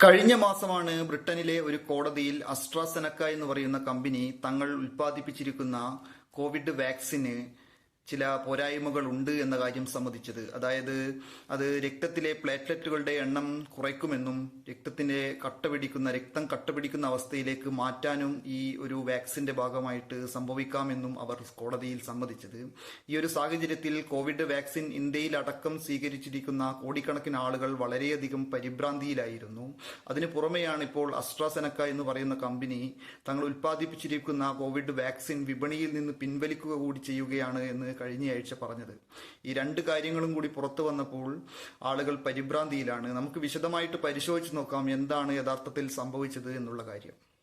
കഴിഞ്ഞ മാസമാണ് ബ്രിട്ടനിലെ ഒരു കോടതിയിൽ അസ്ട്രാസെനക്ക എന്ന് പറയുന്ന കമ്പനി തങ്ങൾ ഉൽപ്പാദിപ്പിച്ചിരിക്കുന്ന കോവിഡ് വാക്സിന് ചില പോരായ്മകൾ ഉണ്ട് എന്ന കാര്യം സമ്മതിച്ചത്. അതായത് അത് രക്തത്തിലെ പ്ലേറ്റ്ലെറ്റുകളുടെ എണ്ണം കുറയ്ക്കുമെന്നും രക്തത്തിന്റെ കട്ട പിടിക്കുന്ന രക്തം കട്ട പിടിക്കുന്ന അവസ്ഥയിലേക്ക് മാറ്റാനും ഈ ഒരു വാക്സിന്റെ ഭാഗമായിട്ട് സംഭവിക്കാമെന്നും അവർ കോടതിയിൽ സമ്മതിച്ചത്. ഈ ഒരു സാഹചര്യത്തിൽ കോവിഡ് വാക്സിൻ ഇന്ത്യയിൽ അടക്കം സ്വീകരിച്ചിരിക്കുന്ന കോടിക്കണക്കിന് ആളുകൾ വളരെയധികം പരിഭ്രാന്തിയിലായിരുന്നു. അതിനു പുറമെയാണ് ഇപ്പോൾ അസ്ട്രാസെനക്ക എന്ന് പറയുന്ന കമ്പനി തങ്ങൾ ഉൽപ്പാദിപ്പിച്ചിരിക്കുന്ന കോവിഡ് വാക്സിൻ വിപണിയിൽ നിന്ന് പിൻവലിക്കുക കൂടി ചെയ്യുകയാണ് എന്ന് കഴിഞ്ഞയാഴ്ച പറഞ്ഞത്. ഈ രണ്ട് കാര്യങ്ങളും കൂടി പുറത്തു വന്നപ്പോൾ ആളുകൾ പരിഭ്രാന്തിയിലാണ്. നമുക്ക് വിശദമായിട്ട് പരിശോധിച്ച് നോക്കാം എന്താണ് യഥാർത്ഥത്തിൽ സംഭവിച്ചത് എന്നുള്ള കാര്യം.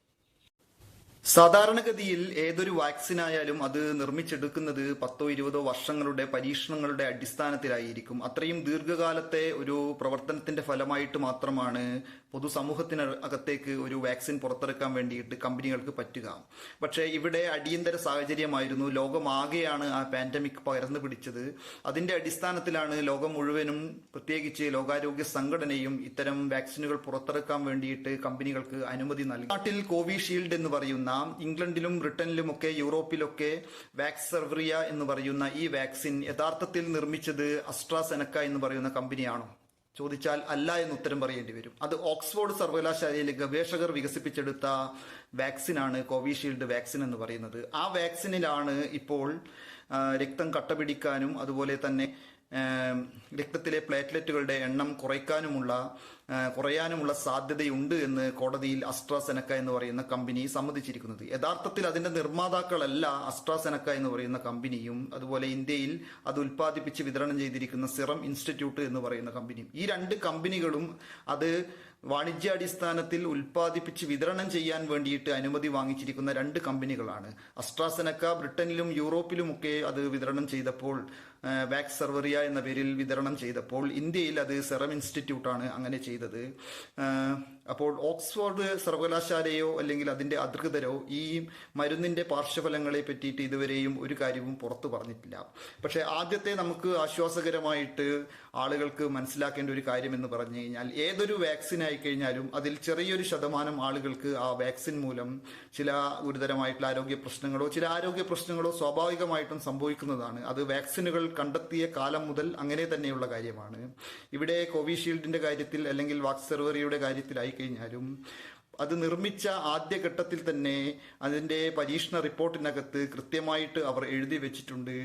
സാധാരണഗതിയിൽ ഏതൊരു വാക്സിനായാലും അത് നിർമ്മിച്ചെടുക്കുന്നത് പത്തോ ഇരുപതോ വർഷങ്ങളുടെ പരീക്ഷണങ്ങളുടെ അടിസ്ഥാനത്തിലായിരിക്കും. അത്രയും ദീർഘകാലത്തെ ഒരു പ്രവർത്തനത്തിന്റെ ഫലമായിട്ട് മാത്രമാണ് പൊതുസമൂഹത്തിന് അകത്തേക്ക് ഒരു വാക്സിൻ പുറത്തിറക്കാൻ വേണ്ടിയിട്ട് കമ്പനികൾക്ക് പറ്റുക. പക്ഷേ ഇവിടെ അടിയന്തര സാഹചര്യമായിരുന്നു. ലോകമാകെയാണ് ആ പാൻഡമിക് പകർന്നു പിടിച്ചത്. അതിന്റെ അടിസ്ഥാനത്തിലാണ് ലോകം മുഴുവനും പ്രത്യേകിച്ച് ലോകാരോഗ്യ സംഘടനയും ഇത്തരം വാക്സിനുകൾ പുറത്തിറക്കാൻ വേണ്ടിയിട്ട് കമ്പനികൾക്ക് അനുമതി നൽകി. നാട്ടിൽ കോവിഷീൽഡ് എന്ന് പറയുന്ന ഇംഗ്ലണ്ടിലും ബ്രിട്ടനിലുമൊക്കെ യൂറോപ്പിലൊക്കെ വാക്സർവ്രിയ എന്ന് പറയുന്ന ഈ വാക്സിൻ യഥാർത്ഥത്തിൽ നിർമ്മിച്ചത് അസ്ട്രാസെനക്ക എന്ന് പറയുന്ന കമ്പനിയാണോ? ചോദിച്ചാൽ അല്ല എന്ന് ഉത്തരം പറയേണ്ടി വരും. അത് ഓക്സ്ഫോർഡ് സർവകലാശാലയിലെ ഗവേഷകർ വികസിപ്പിച്ചെടുത്ത വാക്സിനാണ് കോവിഷീൽഡ് വാക്സിൻ എന്ന് പറയുന്നത്. ആ വാക്സിനിലാണ് ഇപ്പോൾ രക്തം കട്ടപിടിക്കാനും അതുപോലെ തന്നെ രക്തത്തിലെ പ്ലേറ്റ്ലെറ്റുകളുടെ എണ്ണം കുറയ്ക്കാനുമുള്ള കുറയാനുമുള്ള സാധ്യതയുണ്ട് എന്ന് കോടതിയിൽ അസ്ട്രാസെനക്ക എന്ന് പറയുന്ന കമ്പനി സമ്മതിച്ചിരിക്കുന്നത്. യഥാർത്ഥത്തിൽ അതിന്റെ നിർമ്മാതാക്കളല്ല അസ്ട്രാസെനക്ക എന്ന് പറയുന്ന കമ്പനിയും അതുപോലെ ഇന്ത്യയിൽ അത് ഉൽപ്പാദിപ്പിച്ച് വിതരണം ചെയ്തിരിക്കുന്ന സിറം ഇൻസ്റ്റിറ്റ്യൂട്ട് എന്ന് പറയുന്ന കമ്പനിയും. ഈ രണ്ട് കമ്പനികളും അത് വാണിജ്യാടിസ്ഥാനത്തിൽ ഉൽപ്പാദിപ്പിച്ച് വിതരണം ചെയ്യാൻ വേണ്ടിയിട്ട് അനുമതി വാങ്ങിച്ചിരിക്കുന്ന രണ്ട് കമ്പനികളാണ്. അസ്ട്രാസെനക്ക ബ്രിട്ടനിലും യൂറോപ്പിലുമൊക്കെ അത് വിതരണം ചെയ്തപ്പോൾ വാക്സ് സർവറിയ എന്ന പേരിൽ വിതരണം ചെയ്തപ്പോൾ ഇന്ത്യയിൽ അത് സെറം ഇൻസ്റ്റിറ്റ്യൂട്ടാണ് അങ്ങനെ ചെയ്തത്. അപ്പോൾ ഓക്സ്ഫോർഡ് സർവകലാശാലയോ അല്ലെങ്കിൽ അതിന്റെ അധികൃതരോ ഈ മരുന്നിന്റെ പാർശ്വഫലങ്ങളെ പറ്റിയിട്ട് ഇതുവരെയും ഒരു കാര്യവും പുറത്തു പറഞ്ഞിട്ടില്ല. പക്ഷെ ആദ്യത്തെ നമുക്ക് ആശ്വാസകരമായിട്ട് ആളുകൾക്ക് മനസ്സിലാക്കേണ്ട ഒരു കാര്യം എന്ന് പറഞ്ഞു കഴിഞ്ഞാൽ ഏതൊരു വാക്സിൻ ആയി കഴിഞ്ഞാലും അതിൽ ചെറിയൊരു ശതമാനം ആളുകൾക്ക് ആ വാക്സിൻ മൂലം ചില ഗുരുതരമായിട്ടുള്ള ആരോഗ്യ പ്രശ്നങ്ങളോ ചില ആരോഗ്യ പ്രശ്നങ്ങളോ സ്വാഭാവികമായിട്ടും സംഭവിക്കുന്നതാണ്. അത് വാക്സിനുകൾ കണ്ടെത്തിയ കാലം മുതൽ അങ്ങനെ തന്നെയുള്ള കാര്യമാണ്. ഇവിടെ കോവിഷീൽഡിന്റെ കാര്യത്തിൽ അല്ലെങ്കിൽ വാക്സെർവറിയുടെ കാര്യത്തിലായി കഴിഞ്ഞാലും അത് നിർമ്മിച്ച ആദ്യഘട്ടത്തിൽ തന്നെ അതിന്റെ പരീക്ഷണ റിപ്പോർട്ടിനകത്ത് കൃത്യമായിട്ട് അവർ എഴുതി വെച്ചിട്ടുണ്ട്.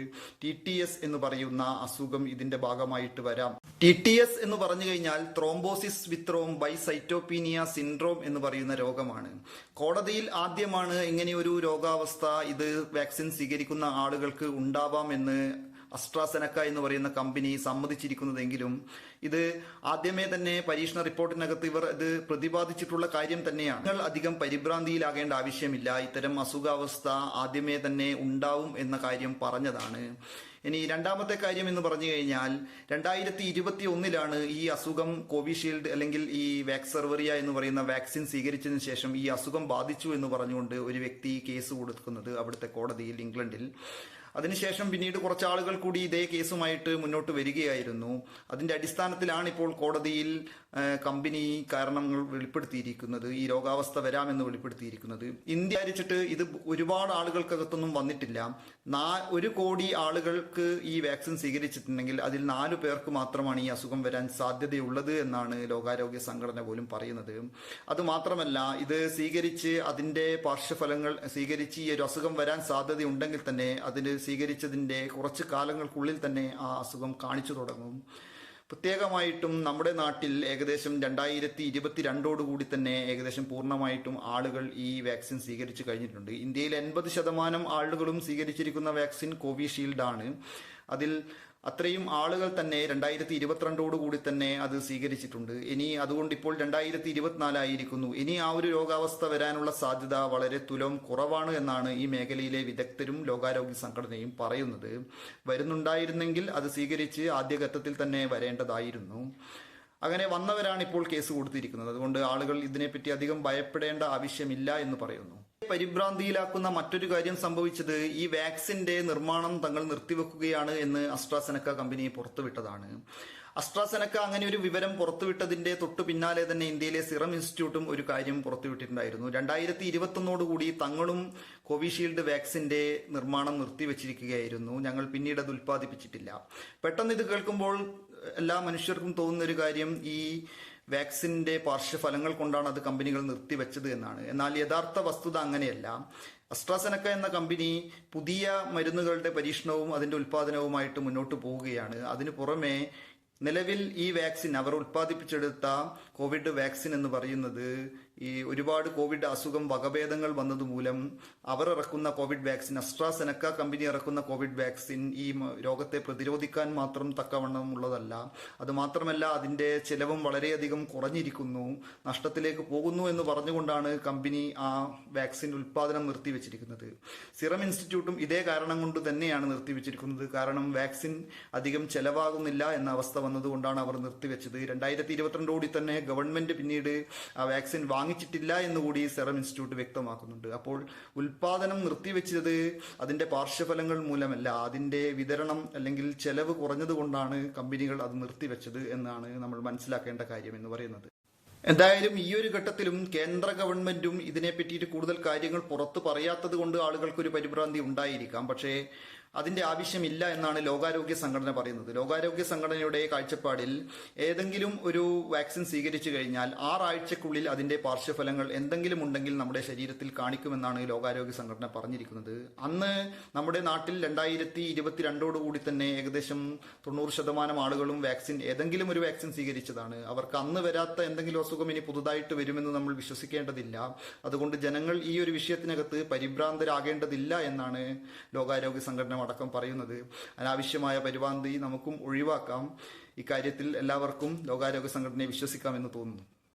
ടി ടി എസ് എന്ന് പറയുന്ന അസുഖം ഇതിന്റെ ഭാഗമായിട്ട് വരാം. ടി ടി എസ് എന്ന് പറഞ്ഞു കഴിഞ്ഞാൽ ത്രോംബോസിസ് വിത്രോം ബൈസൈറ്റോപീനിയ സിൻഡ്രോം എന്ന് പറയുന്ന രോഗമാണ്. കോടതിയിൽ ആദ്യമാണ് ഇങ്ങനെയൊരു രോഗാവസ്ഥ ഇത് വാക്സിൻ സ്വീകരിക്കുന്ന ആളുകൾക്ക് ഉണ്ടാവാം എന്ന് അസ്ട്രാസെനക്ക എന്ന് പറയുന്ന കമ്പനി സമ്മതിച്ചിരിക്കുന്നതെങ്കിലും ഇത് ആദ്യമേ തന്നെ പരീക്ഷണ റിപ്പോർട്ടിനകത്ത് ഇവർ ഇത് പ്രതിപാദിച്ചിട്ടുള്ള കാര്യം തന്നെയാണ്. നിങ്ങൾ അധികം പരിഭ്രാന്തിയിലാകേണ്ട ആവശ്യമില്ല. ഇത്തരം അസുഖാവസ്ഥ ആദ്യമേ തന്നെ ഉണ്ടാവും എന്ന കാര്യം പറഞ്ഞതാണ്. ഇനി രണ്ടാമത്തെ കാര്യം എന്ന് പറഞ്ഞു കഴിഞ്ഞാൽ രണ്ടായിരത്തി ഇരുപത്തി ഒന്നിലാണ് ഈ അസുഖം കോവിഷീൽഡ് അല്ലെങ്കിൽ ഈ വാക്സർവറിയ എന്ന് പറയുന്ന വാക്സിൻ സ്വീകരിച്ചതിന് ശേഷം ഈ അസുഖം ബാധിച്ചു എന്ന് പറഞ്ഞുകൊണ്ട് ഒരു വ്യക്തി കേസ് കൊടുക്കുന്നത് അവിടുത്തെ കോടതിയിൽ ഇംഗ്ലണ്ടിൽ. അതിനുശേഷം പിന്നീട് കുറച്ച് ആളുകൾ കൂടി ഇതേ കേസുമായിട്ട് മുന്നോട്ട് വരികയായിരുന്നു. അതിന്റെ അടിസ്ഥാനത്തിലാണ് ഇപ്പോൾ കോടതിയിൽ കമ്പനി കാരണങ്ങൾ വെളിപ്പെടുത്തിയിരിക്കുന്നത് ഈ രോഗാവസ്ഥ വരാമെന്ന് വെളിപ്പെടുത്തിയിരിക്കുന്നത്. ഇന്ത്യ അരിച്ചിട്ട് ഇത് ഒരുപാട് ആളുകൾക്കകത്തൊന്നും വന്നിട്ടില്ല. നാ ഒരു കോടി ആളുകൾക്ക് ഈ വാക്സിൻ സ്വീകരിച്ചിട്ടുണ്ടെങ്കിൽ അതിൽ നാലു പേർക്ക് മാത്രമാണ് ഈ അസുഖം വരാൻ സാധ്യതയുള്ളത് എന്നാണ് ലോകാരോഗ്യ സംഘടന പോലും പറയുന്നത്. അതുമാത്രമല്ല ഇത് സ്വീകരിച്ച് അതിന്റെ പാർശ്വഫലങ്ങൾ സ്വീകരിച്ച് ഈ ഒരു അസുഖം വരാൻ സാധ്യതയുണ്ടെങ്കിൽ തന്നെ അതിന് സ്വീകരിച്ചതിന്റെ കുറച്ച് കാലങ്ങൾക്കുള്ളിൽ തന്നെ ആ അസുഖം കാണിച്ചു തുടങ്ങും. പ്രത്യേകമായിട്ടും നമ്മുടെ നാട്ടിൽ ഏകദേശം രണ്ടായിരത്തി ഇരുപത്തിരണ്ടോടുകൂടി തന്നെ ഏകദേശം പൂർണമായിട്ടും ആളുകൾ ഈ വാക്സിൻ സ്വീകരിച്ചു കഴിഞ്ഞിട്ടുണ്ട്. ഇന്ത്യയിൽ എൺപത് ശതമാനം ആളുകളും സ്വീകരിച്ചിരിക്കുന്ന വാക്സിൻ കോവിഷീൽഡ് ആണ് അതിൽ അത്രയും ആളുകൾ തന്നെ രണ്ടായിരത്തി ഇരുപത്തിരണ്ടോടുകൂടി തന്നെ അത് സ്വീകരിച്ചിട്ടുണ്ട്. ഇനി അതുകൊണ്ട് ഇപ്പോൾ രണ്ടായിരത്തി ഇരുപത്തിനാലായിരിക്കുന്നു ഇനി ആ ഒരു രോഗാവസ്ഥ വരാനുള്ള സാധ്യത വളരെ തുലം കുറവാണ് എന്നാണ് ഈ മേഖലയിലെ വിദഗ്ധരും ലോകാരോഗ്യ സംഘടനയും പറയുന്നത്. വരുന്നുണ്ടായിരുന്നെങ്കിൽ അത് സ്വീകരിച്ച് ആദ്യഘട്ടത്തിൽ തന്നെ വരേണ്ടതായിരുന്നു. അങ്ങനെ വന്നവരാണ് ഇപ്പോൾ കേസ് കൊടുത്തിരിക്കുന്നത്. അതുകൊണ്ട് ആളുകൾ ഇതിനെപ്പറ്റി അധികം ഭയപ്പെടേണ്ട ആവശ്യമില്ല എന്ന് പറയുന്നു. പരിഭ്രാന്തിയിലാക്കുന്ന മറ്റൊരു കാര്യം സംഭവിച്ചത് ഈ വാക്സിന്റെ നിർമ്മാണം തങ്ങൾ നിർത്തിവെക്കുകയാണ് എന്ന് അസ്ട്രാസെനക്ക കമ്പനി പുറത്തുവിട്ടതാണ്. അസ്ട്രാസെനക്ക അങ്ങനെ ഒരു വിവരം പുറത്തുവിട്ടതിന്റെ തൊട്ടു പിന്നാലെ തന്നെ ഇന്ത്യയിലെ സിറം ഇൻസ്റ്റിറ്റ്യൂട്ടും ഒരു കാര്യം പുറത്തുവിട്ടിട്ടുണ്ടായിരുന്നു. രണ്ടായിരത്തി ഇരുപത്തൊന്നോടുകൂടി തങ്ങളും കോവിഷീൽഡ് വാക്സിന്റെ നിർമ്മാണം നിർത്തിവെച്ചിരിക്കുകയായിരുന്നു. ഞങ്ങൾ പിന്നീട് അത് ഉൽപ്പാദിപ്പിച്ചിട്ടില്ല. പെട്ടെന്ന് ഇത് കേൾക്കുമ്പോൾ എല്ലാ മനുഷ്യർക്കും തോന്നുന്ന ഒരു കാര്യം ഈ വാക്സിന്റെ പാർശ്വഫലങ്ങൾ കൊണ്ടാണ് അത് കമ്പനികൾ നിർത്തിവെച്ചത് എന്നാണ്. എന്നാൽ യഥാർത്ഥ വസ്തുത അങ്ങനെയല്ല. അസ്ട്രാസെനക്ക എന്ന കമ്പനി പുതിയ മരുന്നുകളുടെ പരീക്ഷണവും അതിന്റെ ഉൽപാദനവുമായിട്ട് മുന്നോട്ട് പോവുകയാണ്. അതിനു പുറമെ നിലവിൽ ഈ വാക്സിൻ അവർ ഉൽപ്പാദിപ്പിച്ചെടുത്ത കോവിഡ് വാക്സിൻ എന്ന് പറയുന്നത് ഈ ഒരുപാട് കോവിഡ് അസുഖം വകഭേദങ്ങൾ വന്നതുമൂലം അവർ ഇറക്കുന്ന കോവിഡ് വാക്സിൻ അസ്ട്രാസെനക്ക കമ്പനി ഇറക്കുന്ന കോവിഡ് വാക്സിൻ ഈ രോഗത്തെ പ്രതിരോധിക്കാൻ മാത്രം തക്കവണ്ണം ഉള്ളതല്ല അത് മാത്രമല്ല അതിന്റെ ചെലവും വളരെയധികം കുറഞ്ഞിരിക്കുന്നു. നഷ്ടത്തിലേക്ക് പോകുന്നു എന്ന് പറഞ്ഞുകൊണ്ടാണ് കമ്പനി ആ വാക്സിൻ ഉൽപാദനം നിർത്തിവെച്ചിരിക്കുന്നത്. സിറം ഇൻസ്റ്റിറ്റ്യൂട്ടും ഇതേ കാരണം കൊണ്ട് തന്നെയാണ് നിർത്തിവെച്ചിരിക്കുന്നത്. കാരണം വാക്സിൻ അധികം ചെലവാകുന്നില്ല എന്ന അവസ്ഥ വന്നതുകൊണ്ടാണ് അവർ നിർത്തിവെച്ചത്. രണ്ടായിരത്തി ഇരുപത്തിരണ്ടോടി തന്നെ ഗവൺമെന്റ് പിന്നീട് ആ വാക്സിൻ വാങ്ങിച്ചിട്ടില്ല എന്നുകൂടി സെറം ഇൻസ്റ്റിറ്റ്യൂട്ട് വ്യക്തമാക്കുന്നുണ്ട്. അപ്പോൾ ഉൽപാദനം നിർത്തിവെച്ചത് അതിന്റെ പാർശ്വഫലങ്ങൾ മൂലമല്ല. അതിന്റെ വിതരണം അല്ലെങ്കിൽ ചെലവ് കുറഞ്ഞതുകൊണ്ടാണ് കമ്പനികൾ അത് നിർത്തിവെച്ചത് എന്നാണ് നമ്മൾ മനസ്സിലാക്കേണ്ട കാര്യം എന്ന് പറയുന്നത്. എന്തായാലും ഈ ഒരു ഘട്ടത്തിലും കേന്ദ്ര ഗവൺമെന്റും ഇതിനെ പറ്റിയിട്ട് കൂടുതൽ കാര്യങ്ങൾ പുറത്തു പറയാത്തത് കൊണ്ട് ആളുകൾക്ക് ഒരു പരിഭ്രാന്തി ഉണ്ടായിരിക്കാം. പക്ഷേ അതിന്റെ ആവശ്യമില്ല എന്നാണ് ലോകാരോഗ്യ സംഘടന പറയുന്നത്. ലോകാരോഗ്യ സംഘടനയുടെ കാഴ്ചപ്പാടിൽ ഏതെങ്കിലും ഒരു വാക്സിൻ സ്വീകരിച്ചു കഴിഞ്ഞാൽ ആറാഴ്ചക്കുള്ളിൽ അതിന്റെ പാർശ്വഫലങ്ങൾ എന്തെങ്കിലും ഉണ്ടെങ്കിൽ നമ്മുടെ ശരീരത്തിൽ കാണിക്കുമെന്നാണ് ലോകാരോഗ്യ സംഘടന പറഞ്ഞിരിക്കുന്നത്. അന്ന് നമ്മുടെ നാട്ടിൽ രണ്ടായിരത്തി ഇരുപത്തിരണ്ടോടുകൂടി തന്നെ ഏകദേശം തൊണ്ണൂറ് ശതമാനം ആളുകളും വാക്സിൻ ഏതെങ്കിലും ഒരു വാക്സിൻ സ്വീകരിച്ചതാണ്. അവർക്ക് അന്ന് വരാത്ത എന്തെങ്കിലും അസുഖം ഇനി പുതുതായിട്ട് വരുമെന്ന് നമ്മൾ വിശ്വസിക്കേണ്ടതില്ല. അതുകൊണ്ട് ജനങ്ങൾ ഈ ഒരു വിഷയത്തിനകത്ത് പരിഭ്രാന്തരാകേണ്ടതില്ല എന്നാണ് ലോകാരോഗ്യ സംഘടന അടക്കം പറയുന്നത്. അനാവശ്യമായ പരിഭ്രാന്തി നമുക്കും ഒഴിവാക്കാം. ഇക്കാര്യത്തിൽ എല്ലാവർക്കും ലോകാരോഗ്യ സംഘടനയെ വിശ്വസിക്കാമെന്ന് തോന്നുന്നു.